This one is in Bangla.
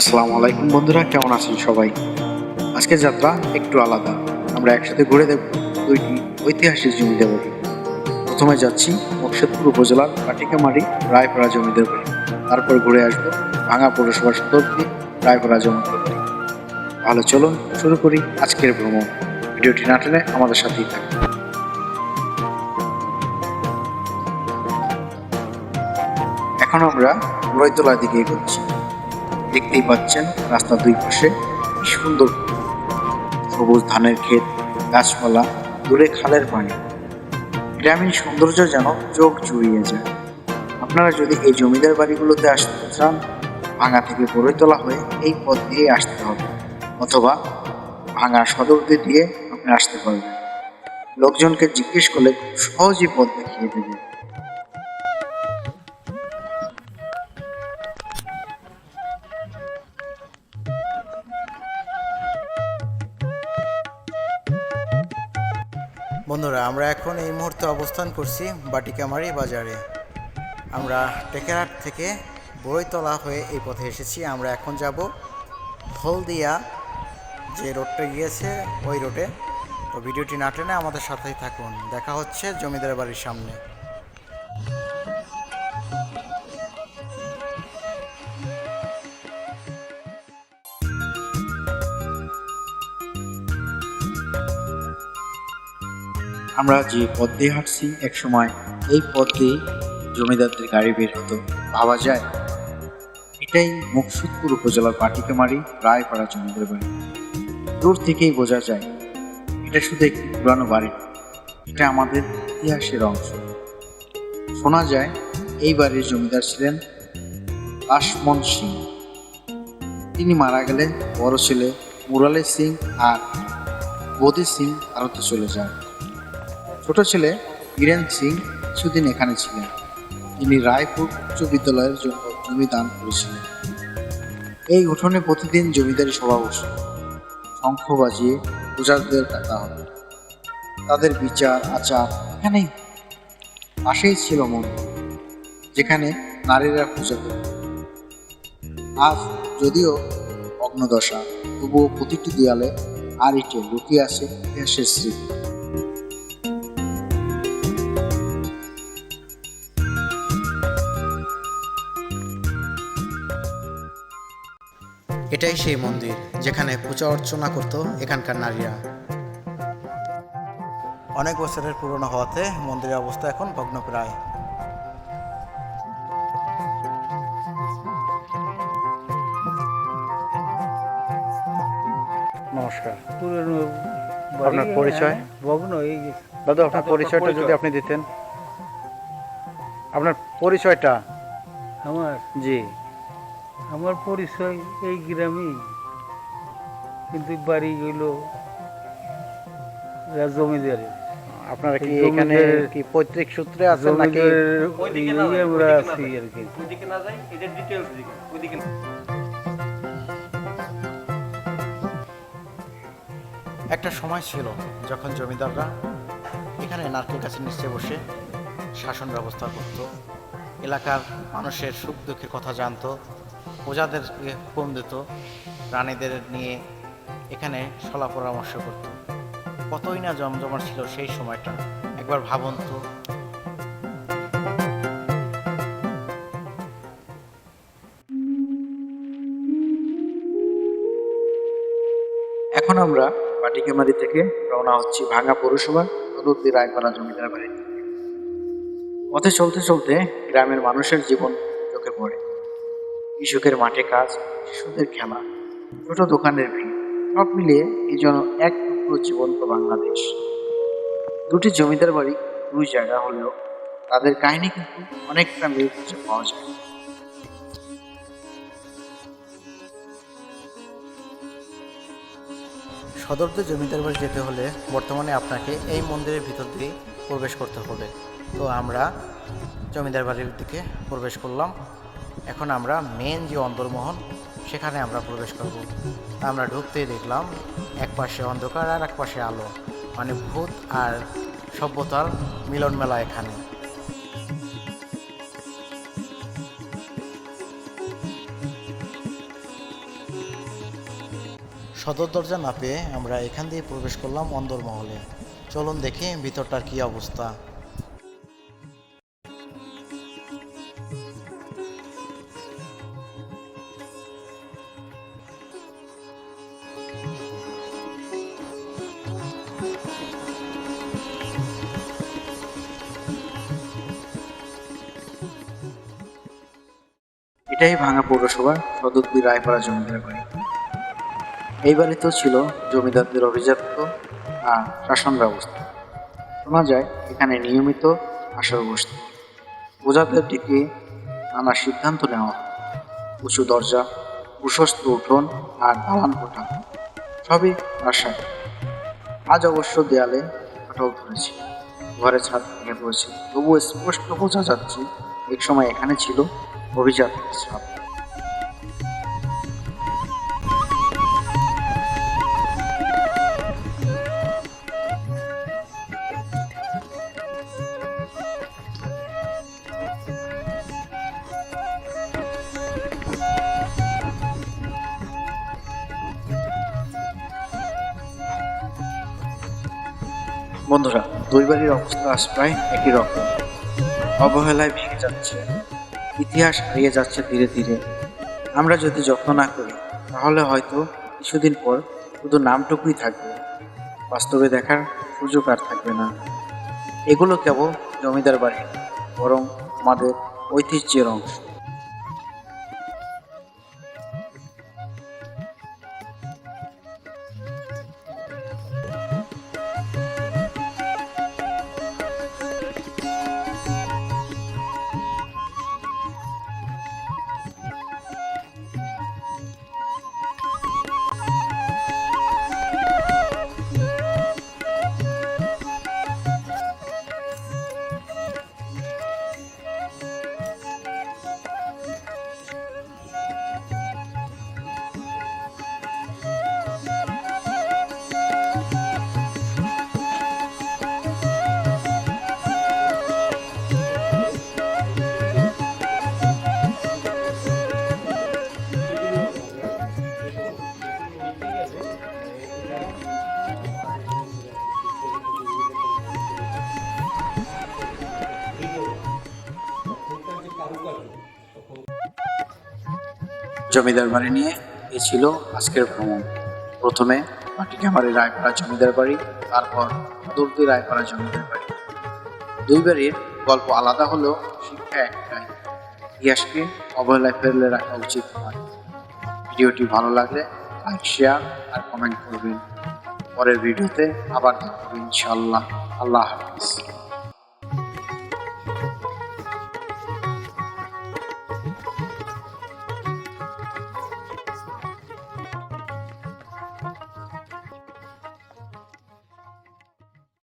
আসসালামু আলাইকুম বন্ধুরা, কেমন আছেন সবাই? আজকের যাত্রা একটু আলাদা। আমরা একসাথে ঘুরে দেখব দুইটি ঐতিহাসিক জমিদার বাড়ি প্রথমে যাচ্ছি মকসেদপুর উপজেলার কাটিকামারি রায়পাড়া জমিদার বাড়ি তারপর ঘুরে আসব ভাঙা পৌরসভার সদরটি রায়পাড়া জমিদার বাড়ি ভালো চলুন শুরু করি আজকের ভ্রমণ। ভিডিওটি না টেনে আমাদের সাথেই থাকুন। এখন আমরা রয়তলার দিকে এগোচ্ছি। দেখতেই পাচ্ছেন রাস্তার দুই পাশে কি সুন্দর সবুজ ধানের ক্ষেত, গাছপালা, দূরে খালের পানি। গ্রামীণ সৌন্দর্য যেন চোখ জুড়িয়ে যায়। আপনারা যদি এই জমিদার বাড়িগুলোতে আসতে চান, ভাঙা থেকে গড়ে তোলা হয়ে এই পথ দিয়ে আসতে হবে। অথবা ভাঙা সদর দিয়ে আপনি আসতে পারবেন। লোকজনকে জিজ্ঞেস করলে খুব সহজেই পথ দেখিয়ে দেবে। বন্ধুরা, আমরা এখন এই মুহূর্তে অবস্থান করছি বাটিকামারি বাজারে। আমরা টেকেরহাট থেকে বইতলা হয়ে এই পথে এসেছি। আমরা এখন যাব হলদিয়া, যে রোডটা গিয়েছে ওই রোডে। তো ভিডিওটি না টেনে আমাদের সাথেই থাকুন। দেখা হচ্ছে জমিদার বাড়ির সামনে। আমরা যে পথ দিয়ে হাঁটছি, একসময় এই পথ দিয়ে জমিদারদের গাড়ি বের হতো। ভাবা যায়, এটাই মুকসুদপুর উপজেলার পাটিকামারি, রায়পাড়া জমিদার বাড়ি। দূর থেকেই বোঝা যায়, এটা শুধু একটি পুরানো বাড়ি এটা আমাদের ইতিহাসের অংশ। শোনা যায়, এই বাড়ির জমিদার ছিলেন আসমন সিং। তিনি মারা গেলে বড় ছেলে মুরালে সিং আর বোধি সিং ভারতে চলে যায়। ছেলে বীরেন সিং কিছুদিন এখানে ছিলেন। তিনি রায়পুর উচ্চ বিদ্যালয়ের জন্য জমি দান করেছিলেন। এই উঠোনে প্রতিদিন জমিদারি সভা বসে শঙ্খ বাজিয়ে পূজারদের ডাকা হবে তাদের বিচার, আচার এখানেই পাশেই ছিল মন্দির, যেখানে নারীরা পূজা করত। আজ যদিও অগ্নদশা, তবুও প্রতিটি দেয়ালে আর ইটে লুকিয়ে আছে ইতিহাসের স্মৃতি। এটাই সেই মন্দির যেখানে পূজা অর্চনা করত এখানকার নারীরা। অনেক বছরের পুরনো হওয়াতে মন্দিরের অবস্থা এখন ভগ্নপ্রায়। নমস্কার। পুরনো আপনার পরিচয়? ভগ্ন হয়ে গেছে দাদু আপনার পরিচয়টা যদি আপনি দিতেন। আপনার পরিচয়টা? আমার জি। আমার পরিচয় এই গ্রামেই। কিন্তু বাড়ি গেল জমিদারের আপনারা কি এখানে কি পৈতৃক সূত্রে আছেন নাকি? আমরা আছি আর কি। ওইদিকে না যাই এদের ডিটেলস দিকে ওইদিকে একটা সময় ছিল যখন জমিদাররা এখানে নারকেল গাছের নিচে বসে শাসন ব্যবস্থা করত। এলাকার মানুষের সুখ দুঃখের কথা জানতো। প্রজাদেরকে হুকুম দিত, প্রাণীদের নিয়ে এখানে সলা পরামর্শ করত। কতই না জমজমাট ছিল সেই সময়টা, একবার ভাবুন তো। এখন আমরা পাটিকামারি থেকে রওনা হচ্ছি ভাঙ্গা পৌরসভা সদরদি রায়পাড়া জমিদার বাড়ি। পথে চলতে চলতে গ্রামের মানুষের জীবন চোখে পড়ে। কৃষকের মাঠে কাজ শিশুদের খেলা ছোট দোকানের ভিড়, সব মিলিয়ে এই জন্য এক জীবন্ত বাংলাদেশ। দুটি জমিদার বাড়ি, দুই জায়গা হলেও তাদের কাহিনী কিন্তু অনেকটা মিল খুঁজে পাওয়া যায়। সদরতে জমিদার বাড়ি যেতে হলে বর্তমানে আপনাকে এই মন্দিরের ভিতর দিয়ে প্রবেশ করতে হবে। তো আমরা জমিদার বাড়ির দিকে প্রবেশ করলাম। এখন আমরা মেন যে অন্দরমহল সেখানে আমরা প্রবেশ করব। আমরা ঢুকতেই দেখলাম এক পাশে অন্ধকার আর এক পাশে আলো মানে ভূত আর সভ্যতার মিলন মেলা এখানে। সদর দরজা না পেয়ে আমরা এখান দিয়ে প্রবেশ করলাম অন্দরমহলে চলুন দেখি ভিতরটার কি অবস্থা। এটাই ভাঙা পৌরসভার সদুদ্দি রায়পাড়া জমিদার বাড়ি। এই বাড়িতেও ছিল জমিদারদের অভিজাত্য আর শাসন ব্যবস্থা। শোনা যায়, এখানে নিয়মিত আসর বসত। প্রজাদের ডেকে নানা সিদ্ধান্ত নেওয়া উঁচু দরজা, প্রশস্ত উঠোন আর দালান কোঠা, সবই প্রাসাদ আজ অবশ্য দেয়ালে ফাটল ধরেছে। ঘরে ছাদ ভেঙে পড়েছে। তবুও স্পষ্ট বোঝা যাচ্ছে, এক সময় এখানে ছিল অভিজাতের ছাপ বন্ধুরা দুই বাড়ির অবস্থা আজ প্রায় একই রকম। অবহেলায় ভেঙে যাচ্ছে ইতিহাস হারিয়ে যাচ্ছে ধীরে ধীরে। আমরা যদি যত্ন না করি, তাহলে হয়তো কিছুদিন পর শুধু নামটুকুই থাকবে। বাস্তবে দেখার সুযোগ আর থাকবে না। এগুলো কেবল জমিদার বাড়ি, বরং আমাদের ঐতিহ্যের অংশ। জমিদার বাড়ি নিয়ে এ ছিল আজকের ভ্রমণ। প্রথমে মাটিকামারি রায়পাড়া জমিদার বাড়ি তারপর দুর্দি রায়পাড়া জমিদার বাড়ি দুই বাড়ির গল্প আলাদা হলেও শিক্ষা একটাই, ইতিহাসকে অবহেলায় ফেললে রাখা উচিত নয়। ভিডিওটি ভালো লাগলে লাইক, শেয়ার আর কমেন্ট করবেন। পরের ভিডিওতে আবার দেখবেন ইনশাল্লাহ আল্লাহ হাফিজ।